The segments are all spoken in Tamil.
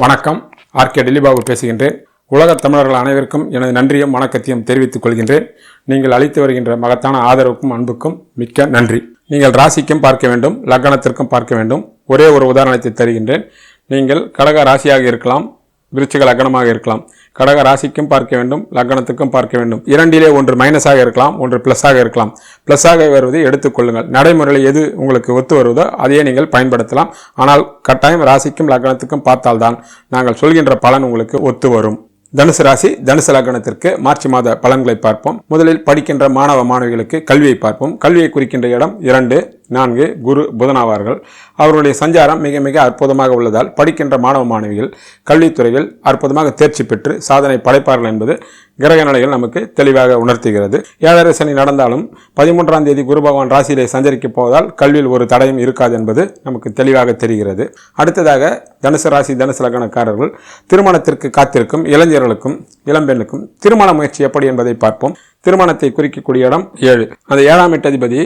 வணக்கம். ஆர்கே டெல்லிபாபு பேசுகின்றேன். உலகத் தமிழர்கள் அனைவருக்கும் எனது நன்றியும் வணக்கத்தையும் தெரிவித்துக் கொள்கின்றேன். நீங்கள் அளித்து வருகின்ற மகத்தான ஆதரவுக்கும் அன்புக்கும் மிக்க நன்றி. நீங்கள் ராசிக்கும் பார்க்க வேண்டும் லக்னத்திற்கும் பார்க்க வேண்டும். ஒரே ஒரு உதாரணத்தை தருகின்றேன். நீங்கள் கடக ராசியாக இருக்கலாம் விருச்சிக லக்னமாக இருக்கலாம். கடக ராசிக்கும் பார்க்க வேண்டும் லக்னத்துக்கும் பார்க்க வேண்டும். இரண்டிலே ஒன்று மைனஸாக இருக்கலாம் ஒன்று ப்ளஸ்ஸாக இருக்கலாம். ப்ளஸ்ஸாக வருவதை எடுத்துக்கொள்ளுங்கள் நடைமுறையில் எது உங்களுக்கு ஒத்து வருவதோ அதையே நீங்கள் பயன்படுத்தலாம். ஆனால் கட்டாயம் ராசிக்கும் லக்னத்துக்கும் பார்த்தால்தான் நாங்கள் சொல்கின்ற பலன் உங்களுக்கு ஒத்து வரும். தனுசு ராசி தனுசு லக்னத்திற்கு மார்ச் மாத பலன்களை பார்ப்போம். முதலில் படிக்கின்ற மாணவ மாணவிகளுக்கு கல்வியை பார்ப்போம். கல்வியை குறிக்கின்ற இடம் இரண்டு நான்கு குரு புதனாவார்கள். அவர்களுடைய சஞ்சாரம் மிக மிக அற்புதமாக உள்ளதால் படிக்கின்ற மாணவ மாணவிகள் கல்வித்துறையில் அற்புதமாக தேர்ச்சி பெற்று சாதனை படைப்பார்கள் என்பது கிரக நிலைகள் நமக்கு தெளிவாக உணர்த்துகிறது. ஏழரை சனி நடந்தாலும் பதிமூன்றாம் தேதி குரு பகவான் ராசியிலே சஞ்சரிக்கப் போவதால் கல்வியில் ஒரு தடையும் இருக்காது என்பது நமக்கு தெளிவாக தெரிகிறது. அடுத்ததாக தனுசு ராசி தனுசு லக்னக்காரர்கள் திருமணத்திற்கு காத்திருக்கும் இளைஞர்களுக்கும் இளம்பெண்ணுக்கும் திருமண முயற்சி எப்படி என்பதை பார்ப்போம். திருமணத்தை குறிக்கக்கூடிய இடம் ஏழு. அந்த ஏழாம் எட்டதிபதி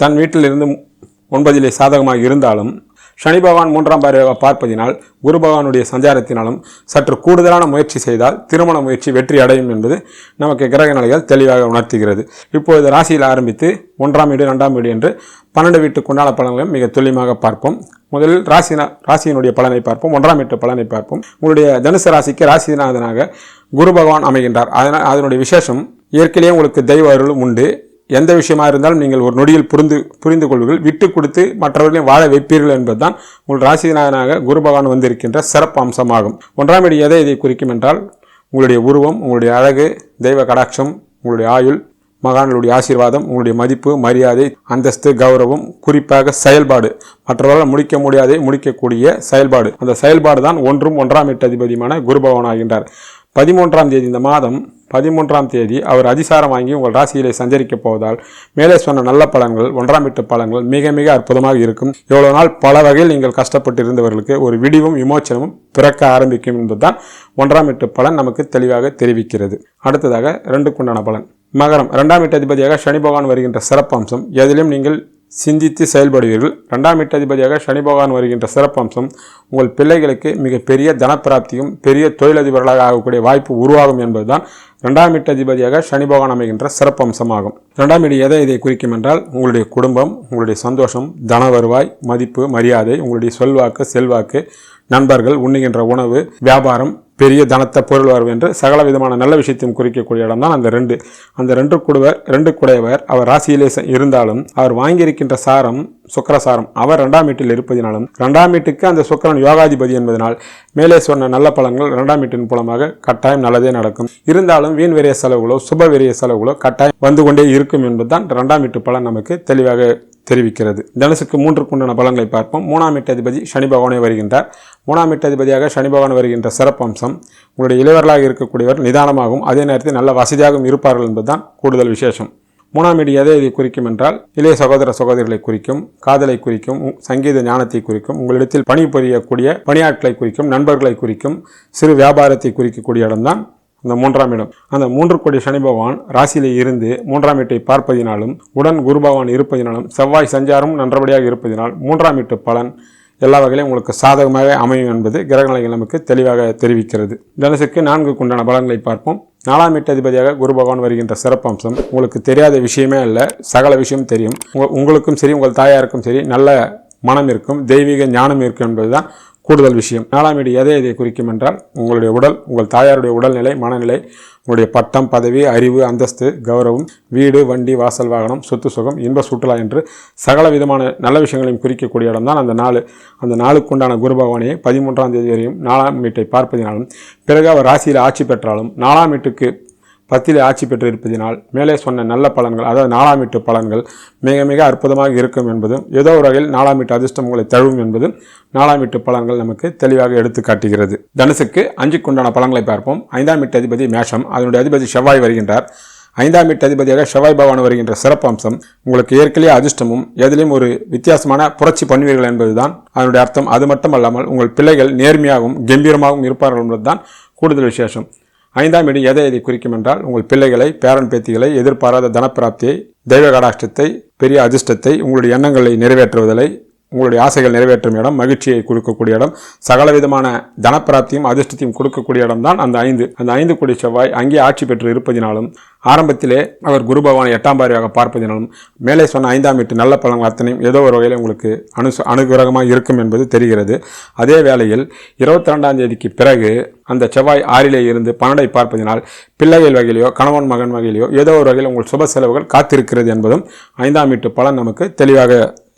தன் வீட்டிலிருந்து ஒன்பதிலே சாதகமாக இருந்தாலும் சனி பகவான் மூன்றாம் பார்வையாக பார்ப்பதினால் குரு பகவானுடைய சஞ்சாரத்தினாலும் சற்று கூடுதலான முயற்சி செய்தால் திருமண முயற்சி வெற்றி அடையும் என்பது நமக்கு கிரக நிலைகள் தெளிவாக உணர்த்துகிறது. இப்பொழுது ராசியில் ஆரம்பித்து ஒன்றாம் வீடு ரெண்டாம் வீடு என்று பன்னெண்டு வீட்டு உண்டான பலன்களையும் மிக துல்லியமாக பார்ப்போம். முதலில் ராசி ராசியினுடைய பலனை பார்ப்போம். ஒன்றாம் வீட்டு பலனை பார்ப்போம். உங்களுடைய தனுசு ராசிக்கு ராசிநாதனாக குரு பகவான் அமைகின்றார். அதனால் அதனுடைய விசேஷம் இயற்கையிலேயே உங்களுக்கு தெய்வ அருளும் உண்டு. எந்த விஷயமா இருந்தாலும் நீங்கள் ஒரு நொடியில் புரிந்து புரிந்து கொள்வீர்கள். விட்டு கொடுத்து மற்றவர்களையும் வாழ வைப்பீர்கள் என்பதுதான் உங்கள் ராசிநாதனாக குரு பகவான் வந்திருக்கின்ற சிறப்பு அம்சமாகும். ஒன்றாம் இடி எதை இதை குறிக்கும் என்றால் உங்களுடைய உருவம் உங்களுடைய அழகு தெய்வ கடாட்சம் உங்களுடைய ஆயுள் மகான்களுடைய ஆசீர்வாதம் உங்களுடைய மதிப்பு மரியாதை அந்தஸ்து கௌரவம் குறிப்பாக செயல்பாடு. மற்றவர்களால் முடிக்க முடியாதே முடிக்கக்கூடிய செயல்பாடு. அந்த செயல்பாடு தான் ஒன்றும் ஒன்றாம் எட்டு அதிபதியுமான குரு பகவான் ஆகின்றார். பதிமூன்றாம் தேதி இந்த மாதம் பதிமூன்றாம் தேதி அவர் அதிசாரம் வாங்கி உங்கள் ராசியிலே சஞ்சரிக்கப் போவதால் மேலே சொன்ன நல்ல பலன்கள் ஒன்றாம் வீட்டு பலன்கள் மிக மிக அற்புதமாக இருக்கும். இவ்வளோ நாள் பல வகையில் நீங்கள் கஷ்டப்பட்டு இருந்தவர்களுக்கு ஒரு விடிவும் விமோச்சனமும் பிறக்க ஆரம்பிக்கும் என்பதுதான் ஒன்றாம் வீட்டு பலன் நமக்கு தெளிவாக தெரிவிக்கிறது. அடுத்ததாக ரெண்டுக்குண்டான பலன். மகரம். இரண்டாம் வீட்டு அதிபதியாக சனி பகவான் வருகின்ற சிறப்பம்சம் எதிலும் நீங்கள் சிந்தித்து செயல்படுவீர்கள். ரெண்டாம் வீட்டதிபதியாக சனி பகவான் வருகின்ற சிறப்பம்சம் உங்கள் பிள்ளைகளுக்கு மிகப்பெரிய தனப்பிராப்தியும் பெரிய தொழிலதிபர்களாக ஆகக்கூடிய வாய்ப்பு உருவாகும் என்பதுதான் ரெண்டாம் அதிபதியாக சனி பகவான் அமைகின்ற சிறப்பம்சமாகும். ரெண்டாம் இடி எதை இதை குறிக்கும் என்றால் உங்களுடைய குடும்பம் உங்களுடைய சந்தோஷம் தன வருவாய் மதிப்பு மரியாதை உங்களுடைய சொல்வாக்கு செல்வாக்கு நண்பர்கள் உண்ணுகின்ற உணவு வியாபாரம் பெரிய தனத்த பொருள் வரவு என்று சகல விதமான நல்ல விஷயத்தையும் குறிக்கக்கூடிய இடம் தான் அந்த ரெண்டு. அந்த ரெண்டு குடுவர் ரெண்டு குடையவர் அவர் ராசியிலே இருந்தாலும் அவர் வாங்கியிருக்கின்ற சாரம் சுக்கரசாரம். அவர் ரெண்டாம் வீட்டில் இருப்பதினாலும் ரெண்டாம் வீட்டுக்கு அந்த சுக்கரன் யோகாதிபதி என்பதனால் மேலே சொன்ன நல்ல பலன்கள் ரெண்டாம் வீட்டின் மூலமாக கட்டாயம் நல்லதே நடக்கும். இருந்தாலும் வீண் விரைய செலவுகளோ சுப விரைய செலவுகளோ கட்டாயம் வந்து கொண்டே இருக்கும் என்பதுதான் ரெண்டாம் வீட்டு பலன் நமக்கு தெளிவாக தெரிவிக்கிறது. தனுசுக்கு மூன்று குண்டான பலன்களை பார்ப்போம். மூணாம் எட்டு அதிபதி சனி பகவானே வருகின்றார். மூணாம் எட்டு அதிபதியாக சனி பகவான் வருகின்ற சிறப்பம்சம் உங்களுடைய இளைவர்களாக இருக்கக்கூடியவர் நிதானமாகவும் அதே நேரத்தில் நல்ல வசதியாகவும் இருப்பார்கள் என்பதுதான் கூடுதல் விசேஷம். மூணாம் இடி எதை இதை குறிக்கும் என்றால் இளைய சகோதர சகோதரிகளை குறிக்கும் காதலை குறிக்கும் சங்கீத ஞானத்தை குறிக்கும் உங்களிடத்தில் பணிபுரியக்கூடிய பணியாட்களை குறிக்கும் நண்பர்களை குறிக்கும் சிறு வியாபாரத்தை குறிக்கக்கூடிய இடம்தான் அந்த மூன்றாம் இடம். அந்த மூன்று கோடி சனி பகவான் ராசியிலே இருந்து மூன்றாம் வீட்டை பார்ப்பதினாலும் உடன் குரு பகவான் இருப்பதினாலும் செவ்வாய் சஞ்சாரமும் நன்றபடியாக இருப்பதினால் மூன்றாம் வீட்டு பலன் எல்லா வகையிலும் உங்களுக்கு சாதகமாக அமையும் என்பது கிரகநிலைகள் நமக்கு தெளிவாக தெரிவிக்கிறது. தனுசுக்கு நான்கு குண்டான பலன்களை பார்ப்போம். நாலாம் எட்டதிபதியாக குரு பகவான் வருகின்ற சிறப்பம்சம் உங்களுக்கு தெரியாத விஷயமே இல்லை சகல விஷயம் தெரியும். உங்களுக்கும் சரி உங்கள் தாயாருக்கும் சரி நல்ல மனம் இருக்கும் தெய்வீக ஞானம் இருக்கும் என்பது தான் கூடுதல் விஷயம். நாலாம் வீடு எதை இதை குறிக்கும் என்றால் உங்களுடைய உடல் உங்கள் தாயாருடைய உடல்நிலை மனநிலை உங்களுடைய பட்டம் பதவி அறிவு அந்தஸ்து கௌரவம் வீடு வண்டி வாசல் வாகனம் சொத்து சுகம் இன்ப சுற்றுலா என்று சகல விதமான நல்ல விஷயங்களையும் குறிக்கக்கூடிய இடம்தான் அந்த நாலு. அந்த நாளுக்குண்டான குரு பகவானையே பதிமூன்றாம் தேதி வரையும் நாலாம் வீட்டை பார்ப்பதினாலும் பிறகு அவர் ராசியில் ஆட்சி பெற்றாலும் நாலாம் வீட்டுக்கு பத்திலே ஆட்சி பெற்றிருப்பதினால் மேலே சொன்ன நல்ல பலன்கள் அதாவது நாலாம் வீட்டு பலன்கள் மிக மிக அற்புதமாக இருக்கும் என்பதும் ஏதோ ஒரு வகையில் நாலாம் வீட்டு அதிர்ஷ்டம் உங்களை தழுவும் என்பதும் நாலாம் வீட்டு பலன்கள் நமக்கு தெளிவாக எடுத்து காட்டுகிறது. தனுசுக்கு அஞ்சுக்குண்டான பலன்களை பார்ப்போம். ஐந்தாம் வீட்டு அதிபதி மேஷம். அதனுடைய அதிபதி செவ்வாய் வருகின்றார். ஐந்தாம் வீட்டு அதிபதியாக செவ்வாய் பவான் வருகின்ற சிறப்பம்சம் உங்களுக்கு ஏற்கனவே அதிர்ஷ்டமும் எதிலையும் ஒரு வித்தியாசமான புரட்சி பண்ணுவீர்கள் என்பதுதான் அதனுடைய அர்த்தம். அது மட்டும் அல்லாமல் உங்கள் பிள்ளைகள் நேர்மையாகவும் கம்பீரமாகவும் இருப்பார்கள் என்பதுதான் கூடுதல் விசேஷம். ஐந்தாம் இடம் எதை எதை குறிக்கும் என்றால் உங்கள் பிள்ளைகளை பேரன் பேத்திகளை எதிர்பாராத தனப்பிராப்தியை தெய்வ கடாஷ்டத்தை பெரிய அதிர்ஷ்டத்தை உங்களுடைய எண்ணங்களை நிறைவேற்றுவதை உங்களுடைய ஆசைகள் நிறைவேற்றும் இடம் மகிழ்ச்சியை கொடுக்கக்கூடிய இடம் சகலவிதமான தனப்பிராப்தியும் அதிர்ஷ்டத்தையும் கொடுக்கக்கூடிய இடம் தான் அந்த ஐந்து. அந்த ஐந்து கோடி செவ்வாய் அங்கே ஆட்சி பெற்று இருப்பதினாலும் ஆரம்பத்திலே அவர் குரு பகவானை எட்டாம் பார்வையாக பார்ப்பதினாலும் மேலே சொன்ன ஐந்தாம் வீட்டு நல்ல பலன்கள் அத்தனையும் ஏதோ ஒரு வகையில் உங்களுக்கு அனு அனுகிரகமாக இருக்கும் என்பது தெரிகிறது. அதே வேளையில் இருபத்தி ரெண்டாம் தேதிக்கு பிறகு அந்த செவ்வாய் ஆறிலே இருந்து பன்னெண்டை பார்ப்பதினால் பிள்ளைகள் வகையிலையோ கணவன் மகன் வகையிலையோ ஏதோ ஒரு வகையில் உங்கள் சுப செலவுகள் காத்திருக்கிறது என்பதும் ஐந்தாம் வீட்டு பலன் நமக்கு தெளிவாக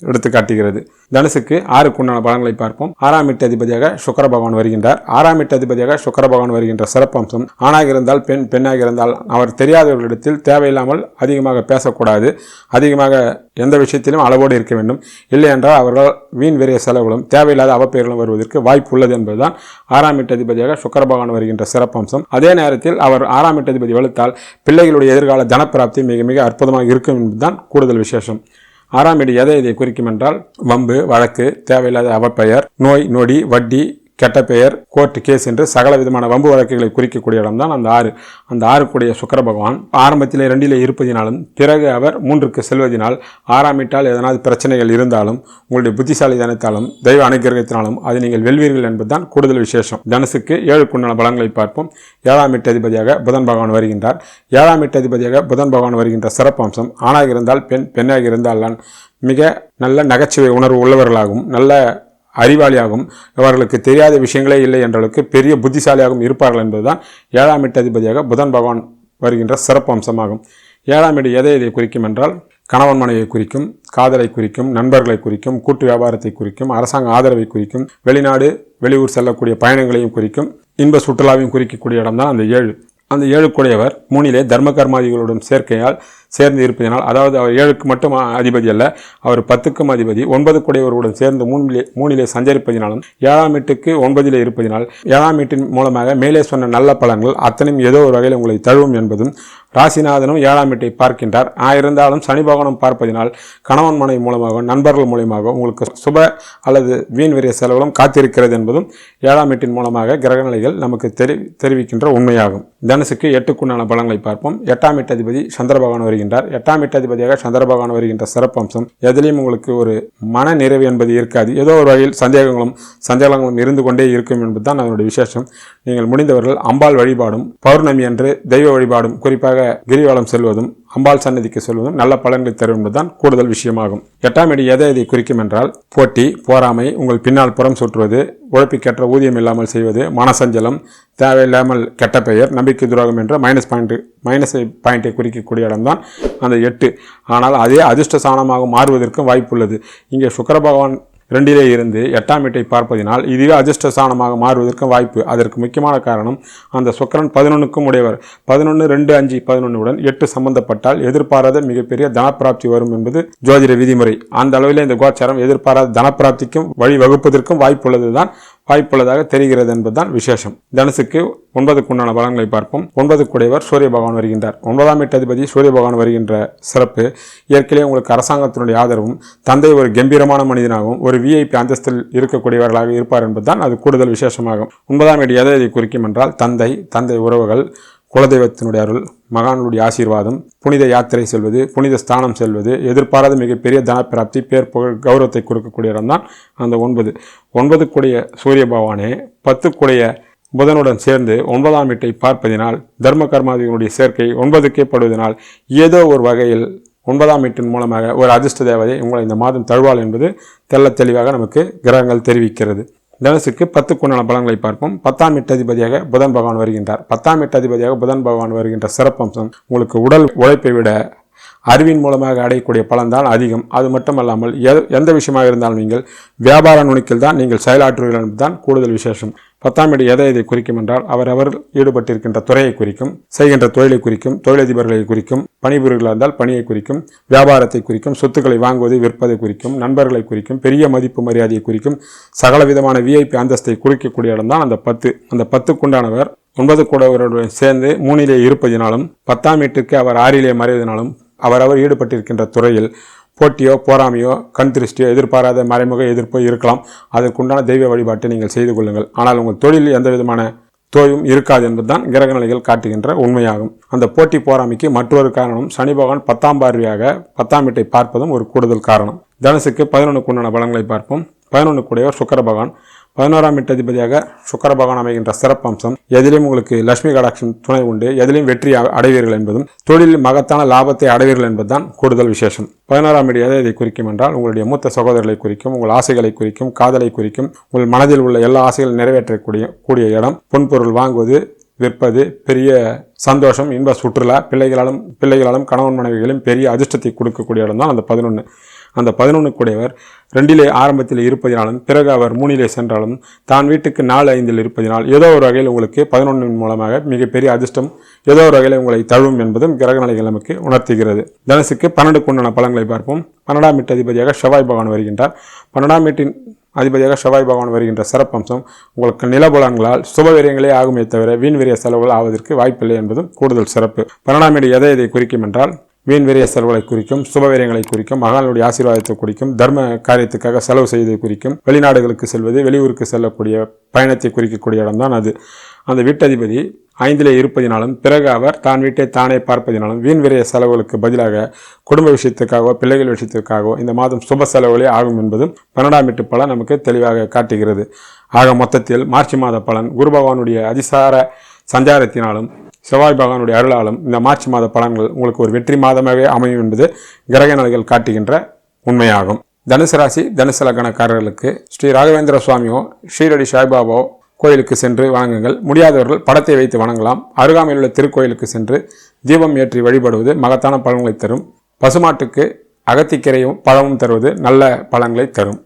எடுத்து காட்டுகிறது. தனுசுக்கு ஆறுக்கு உண்டான பலன்களை பார்ப்போம். ஆறாம் எட்டு அதிபதியாக சுக்கர பகவான் வருகின்றார். ஆறாம் எட்டு அதிபதியாக சுக்கர பகவான் வருகின்ற சிறப்பம்சம் ஆணாக இருந்தால் பெண் பெண்ணாக இருந்தால் அவர் தெரியாதவர்களிடத்தில் தேவையில்லாமல் அதிகமாக பேசக்கூடாது. அதிகமாக எந்த விஷயத்திலும் அளவோடு இருக்க வேண்டும். இல்லை என்றால் அவர்கள் வீண் வெறிய செலவுகளும் தேவையில்லாத அவப்பெயர்களும் வருவதற்கு வாய்ப்பு உள்ளது என்பதுதான் ஆறாம் எட்டு அதிபதியாக சுக்கர பகவான் வருகின்ற சிறப்பம்சம். அதே நேரத்தில் அவர் ஆறாம் எட்டு அதிபதி வலுத்தால் பிள்ளைகளுடைய எதிர்கால தனப்பிராப்தி மிக மிக அற்புதமாக இருக்கும் என்பதுதான் கூடுதல் விசேஷம். ஆறாம் வீடு எதை இதை குறிக்கும் என்றால் வம்பு வழக்கு தேவையில்லாத அவப்பெயர் நோய் நொடி வட்டி கெட்ட பெயர் கோர்ட்டு கேஸ் என்று சகல விதமான வம்பு வழக்குகளை குறிக்கக்கூடிய இடம்தான் அந்த ஆறு. அந்த ஆறுக்குடைய சுக்கர பகவான் ஆரம்பத்திலே ரெண்டிலே இருப்பதினாலும் பிறகு அவர் மூன்றுக்கு செல்வதினால் ஆறாமிட்டால் எதனாவது பிரச்சனைகள் இருந்தாலும் உங்களுடைய புத்திசாலி தனத்தாலும் தெய்வ அனுகிரகத்தினாலும் அதை நீங்கள் வெல்வீர்கள் என்பதுதான் கூடுதல் விசேஷம். தனுசுக்கு ஏழுக்குண்டான பலன்களை பார்ப்போம். ஏழாம் வீட்டு அதிபதியாக புதன் பகவான் வருகின்றார். ஏழாம் எட்டு அதிபதியாக புதன் பகவான் வருகின்ற சிறப்பம்சம் ஆணாக இருந்தால் பெண் பெண்ணாக இருந்தால் தான் மிக நல்ல நகைச்சுவை உணர்வு உள்ளவர்களாகவும் நல்ல அறிவாளியாகவும் இவர்களுக்கு தெரியாத விஷயங்களே இல்லை என்றளவுக்கு பெரிய புத்திசாலியாகவும் இருப்பார்கள் என்பதுதான் ஏழாம் எட்டு அதிபதியாக புதன் பகவான் வருகின்ற சிறப்பு அம்சமாகும். ஏழாம் எடு எதை எதை குறிக்கும் என்றால் கணவன் மனைவியை குறிக்கும் காதலை குறிக்கும் நண்பர்களை குறிக்கும் கூட்டு வியாபாரத்தை குறிக்கும் அரசாங்க ஆதரவை குறிக்கும் வெளிநாடு வெளியூர் செல்லக்கூடிய பயணங்களையும் குறிக்கும் இன்ப சுற்றுலாவையும் குறிக்கக்கூடிய இடம்தான் அந்த ஏழு. அந்த ஏழுக்குடையவர் மூணிலே தர்ம கர்மாதிகளுடன் சேர்க்கையால் சேர்ந்து இருப்பதனால் அதாவது அவர் ஏழுக்கு மட்டும் அதிபதி அல்ல அவர் பத்துக்கும் அதிபதி ஒன்பது குடையவர்களுடன் சேர்ந்து மூணிலே மூணிலே சஞ்சரிப்பதினாலும் ஏழாம் எட்டுக்கு ஒன்பதிலே இருப்பதினால் ஏழாம் எட்டின் மூலமாக மேலே சொன்ன நல்ல பலன்கள் அத்தனையும் ஏதோ ஒரு வகையில் உங்களை தழுவும் என்பதும் ராசிநாதனும் ஏழாம் வீட்டை பார்க்கின்றார். இருந்தாலும் சனி பார்ப்பதினால் கணவன் மனைவி மூலமாக நண்பர்கள் மூலியமாக உங்களுக்கு சுப அல்லது வீண் விரிய செலவுகளும் காத்திருக்கிறது என்பதும் ஏழாம் வீட்டின் மூலமாக கிரகநிலைகள் நமக்கு தெரி தெரிவிக்கின்ற உண்மையாகும். தனுசுக்கு எட்டுக்குண்டான பலங்களை பார்ப்போம். எட்டாம் வீட்டதிபதி சந்திர பகவான் வருகின்றார். எட்டாம் வீட்டு அதிபதியாக சந்திர பகவான் வருகின்ற சிறப்பம்சம் எதிலையும் உங்களுக்கு ஒரு மன நிறைவு என்பது இருக்காது. ஏதோ ஒரு வகையில் சந்தேகங்களும் சந்தேகங்களும் இருந்து கொண்டே இருக்கும் என்பதுதான் அதனுடைய விசேஷம். நீங்கள் முடிந்தவர்கள் அம்பாள் வழிபாடும் பௌர்ணமி அன்று தெய்வ வழிபாடும் குறிப்பாக கிரிவலம் செல்வதும் அம்பாள் சன்னதிக்கு செல்வதும் நல்ல பலன்களை தரும் என்பதுதான் கூடுதல் விஷயமாகும். எட்டாம் இடி எதை இதை குறிக்கும் என்றால் போட்டி போராமை உங்கள் பின்னால் புறம் சுற்றுவது உழைப்புக்கேற்ற ஊதியம் இல்லாமல் செய்வது மனசஞ்சலம் தேவையில்லாமல் கெட்ட பெயர் நம்பிக்கை துரோகம் என்ற மைனஸ் பாயிண்ட் மைனஸ் பாயிண்ட்டை குறிக்கக்கூடிய இடம்தான் அந்த எட்டு. ஆனால் அதே அதிர்ஷ்ட சாணமாக மாறுவதற்கும் வாய்ப்புள்ளது. இங்கே சுக்கர பகவான் இரண்டிலே இருந்து எட்டாம் வீட்டை பார்ப்பதினால் இதுவே அதிர்ஷ்ட ஸ்தானமாக மாறுவதற்கும் வாய்ப்பு. அதற்கு முக்கியமான காரணம் அந்த சுக்கரன் பதினொன்றுக்கும் உடையவர். பதினொன்று ரெண்டு அஞ்சு பதினொன்றுடன் எட்டு சம்பந்தப்பட்டால் எதிர்பாராத மிகப்பெரிய தனப்பிராப்தி வரும் என்பது ஜோதிட விதிமுறை. அந்த அளவில் இந்த கோச்சாரம் எதிர்பாராத தனப்பிராப்திக்கும் வழி வகுப்பதற்கும் வாய்ப்புள்ளதுதான் வாய்ப்புள்ளதாக தெரிகிறது என்பதுதான் விசேஷம். தனுசுக்கு ஒன்பதுக்கு உண்டான பலன்களை பார்ப்போம். ஒன்பதுக்குடையவர் சூரிய பகவான் வருகின்றார். ஒன்பதாம் எட்டதிபதி சூரிய பகவான் வருகின்ற சிறப்பு இயற்கையிலே உங்களுக்கு அரசாங்கத்தினுடைய ஆதரவும் தந்தை ஒரு கம்பீரமான மனிதனாகவும் ஒரு விஐபி அந்தஸ்தில் இருக்கக்கூடியவர்களாக இருப்பார் என்பதுதான் அது கூடுதல் விசேஷமாகும். ஒன்பதாம் எட்டு எதை இதை குறிக்கும் என்றால் தந்தை தந்தை உறவுகள் குலதெய்வத்தினுடைய அருள் மகானுடைய ஆசீர்வாதம் புனித யாத்திரை செல்வது புனித ஸ்தானம் செல்வது எதிர்பாராத மிகப்பெரிய தனப்பிராப்தி பேர் புகழ் கௌரவத்தை கொடுக்கக்கூடிய இடம்தான் அந்த ஒன்பது. ஒன்பதுக்குடைய சூரிய பகவானே பத்துக்குடைய புதனுடன் சேர்ந்து ஒன்பதாம் வீட்டை பார்ப்பதினால் தர்ம கர்மாதிகளுடைய சேர்க்கை ஒன்பதுக்கே படுவதனால் ஏதோ ஒரு வகையில் ஒன்பதாம் வீட்டின் மூலமாக ஒரு அதிர்ஷ்ட தேவதை உங்களை இந்த மாதம் தழுவாள் என்பது தெள்ளத் தெளிவாக நமக்கு கிரகங்கள் தெரிவிக்கிறது. தனுசுக்கு பத்துக்குண்டான பலன்களை பார்ப்போம். பத்தாம் எட்டதிபதியாக புதன் பகவான் வருகின்றார். பத்தாம் எட்டதிபதியாக புதன் பகவான் வருகின்ற சிறப்பம்சம் உங்களுக்கு உடல் உழைப்பை விட அறிவின் மூலமாக அடையக்கூடிய பலன்தான் அதிகம். அது மட்டுமல்லாமல் எந்த விஷயமாக இருந்தாலும் நீங்கள் வியாபார நுணுக்கில் தான் நீங்கள் செயலாற்றுவீர்கள் என்பதுதான் கூடுதல் விசேஷம். பத்தாம் இடம் எதை எதை குறிக்கும் என்றால் அவரவர் ஈடுபட்டிருக்கின்ற துறையை குறிக்கும் செய்கின்ற தொழிலை குறிக்கும் தொழிலதிபர்களை குறிக்கும் பணிபுரிகளாக இருந்தால் பணியை குறிக்கும் வியாபாரத்தை குறிக்கும் சொத்துக்களை வாங்குவது விற்பதை குறிக்கும் நண்பர்களை குறிக்கும் பெரிய மதிப்பு மரியாதையை குறிக்கும் சகல விதமான விஐபி அந்தஸ்தை குறிக்கக்கூடிய இடம்தான் அந்த பத்து. அந்த பத்துக்குண்டானவர் ஒன்பது கூடவருடன் சேர்ந்து மூணிலே இருப்பதினாலும் பத்தாம் வீட்டுக்கு அவர் ஆறிலே மறைவதனாலும் அவரவர் ஈடுபட்டிருக்கின்ற துறையில் போட்டியோ போராமையோ கண் திருஷ்டியோ எதிர்பாராத மறைமுக எதிர்ப்போ இருக்கலாம். அதற்குண்டான தெய்வ வழிபாட்டை நீங்கள் செய்து கொள்ளுங்கள். ஆனால் உங்கள் தொழிலில் எந்த விதமான தோயும் இருக்காது என்பதுதான் கிரக நிலைகள் காட்டுகின்ற உண்மையாகும். அந்த போட்டி போராமைக்கு மற்றொரு காரணம் சனி பகவான் பத்தாம் பார்வையாக பத்தாம் வீட்டை பார்ப்பதும் ஒரு கூடுதல் காரணம். தனுசுக்கு பதினொன்றுக்கு உண்டான பலன்களை பார்ப்போம். பதினொன்றுக்குடையவர் சுக்கர பகவான். பதினோராம் வீட்டதிபதியாக சுக்கர பகவான் அமைகின்ற சிறப்பம்சம் எதிலும் உங்களுக்கு லட்சுமி கடாட்சம் துணை உண்டு எதிலும் வெற்றி அடைவீர்கள் என்பதும் தொழிலில் மகத்தான லாபத்தை அடைவீர்கள் என்பதுதான் கூடுதல் விசேஷம். பதினோராம் வீடு எதை இதை குறிக்கும் என்றால் உங்களுடைய மூத்த சகோதரர்களை குறிக்கும் உங்கள் ஆசைகளை குறிக்கும் காதலை குறிக்கும் உங்கள் மனதில் உள்ள எல்லா ஆசைகளும் நிறைவேற்றக்கூடிய கூடிய இடம் பொன்பொருள் வாங்குவது விற்பது பெரிய சந்தோஷம் இன்ப சுற்றுலா பிள்ளைகளாலும் பிள்ளைகளாலும் கணவன் மனைவிகளும் பெரிய அதிர்ஷ்டத்தை கொடுக்கக்கூடிய இடம் தான் அந்த பதினொன்று அந்த பதினொன்றுக்குடையவர் ரெண்டிலே ஆரம்பத்தில் இருப்பதினாலும் பிறகு அவர் மூணிலே சென்றாலும் தான் வீட்டுக்கு நாலு ஐந்தில் இருப்பதினால் ஏதோ ஒரு வகையில் உங்களுக்கு பதினொன்றின் மூலமாக மிகப்பெரிய அதிர்ஷ்டம் ஏதோ ஒரு வகையில் உங்களை தழுவும் என்பதும் கிரக நிலைகள் நமக்கு உணர்த்துகிறது. தனுசுக்கு பன்னெண்டுக்கு உண்டான பலன்களை பார்ப்போம். பன்னெண்டாம் வீட்டு அதிபதியாக செவ்வாய் பகவான் வருகின்றார். பன்னெண்டாம் வீட்டின் அதிபதியாக செவ்வாய் பகவான் வருகின்ற சிறப்பம்சம் உங்களுக்கு நிலபலன்களால் சுபவீரியங்களே ஆகுமே தவிர வீண் விரிய செலவுகள் ஆவதற்கு வாய்ப்பில்லை என்பதும் கூடுதல் சிறப்பு. பன்னெண்டாம் வீடு எதை எதை குறிக்கும் என்றால் வீண் விரைய செலவுகளை குறிக்கும் சுபவீரியங்களை குறிக்கும் மகானுடைய ஆசீர்வாதத்தை குறிக்கும் தர்ம காரியத்துக்காக செலவு செய்வதை குறிக்கும் வெளிநாடுகளுக்கு செல்வது வெளியூருக்கு செல்லக்கூடிய பயணத்தை குறிக்கக்கூடிய இடம்தான் அது. அந்த வீட்டதிபதி ஐந்திலே இருப்பதினாலும் பிறகு அவர் தான் வீட்டை தானே பார்ப்பதினாலும் வீண் விரைய செலவுகளுக்கு பதிலாக குடும்ப விஷயத்துக்காகவோ பிள்ளைகள் விஷயத்துக்காகவோ இந்த மாதம் சுப செலவுகளே ஆகும் என்பதும் பன்னெண்டாம் வீட்டு பலன் நமக்கு தெளிவாக காட்டுகிறது. ஆக மொத்தத்தில் மார்ச் மாத பலன் குரு பகவானுடைய அதிசார சஞ்சாரத்தினாலும் செவ்வாய் பகவானுடைய அருளாலும் இந்த மார்ச் மாத பலன்கள் உங்களுக்கு ஒரு வெற்றி மாதமாகவே அமையும் என்பது கிரக நிலைகள் காட்டுகின்ற உண்மையாகும். தனுசு ராசி தனுசு லக்னக்காரர்களுக்கு ஸ்ரீ ராகவேந்திர சுவாமியோ ஸ்ரீரடி சாய்பாபாவோ கோயிலுக்கு சென்று வணங்குங்கள். முடியாதவர்கள் படத்தை வைத்து வணங்கலாம். அருகாமையில் உள்ள திருக்கோயிலுக்கு சென்று தீபம் ஏற்றி வழிபடுவது மகத்தான பலன்களை தரும். பசுமாட்டுக்கு அகத்திக்கரையும் பழமும் தருவது நல்ல பலன்களை தரும்.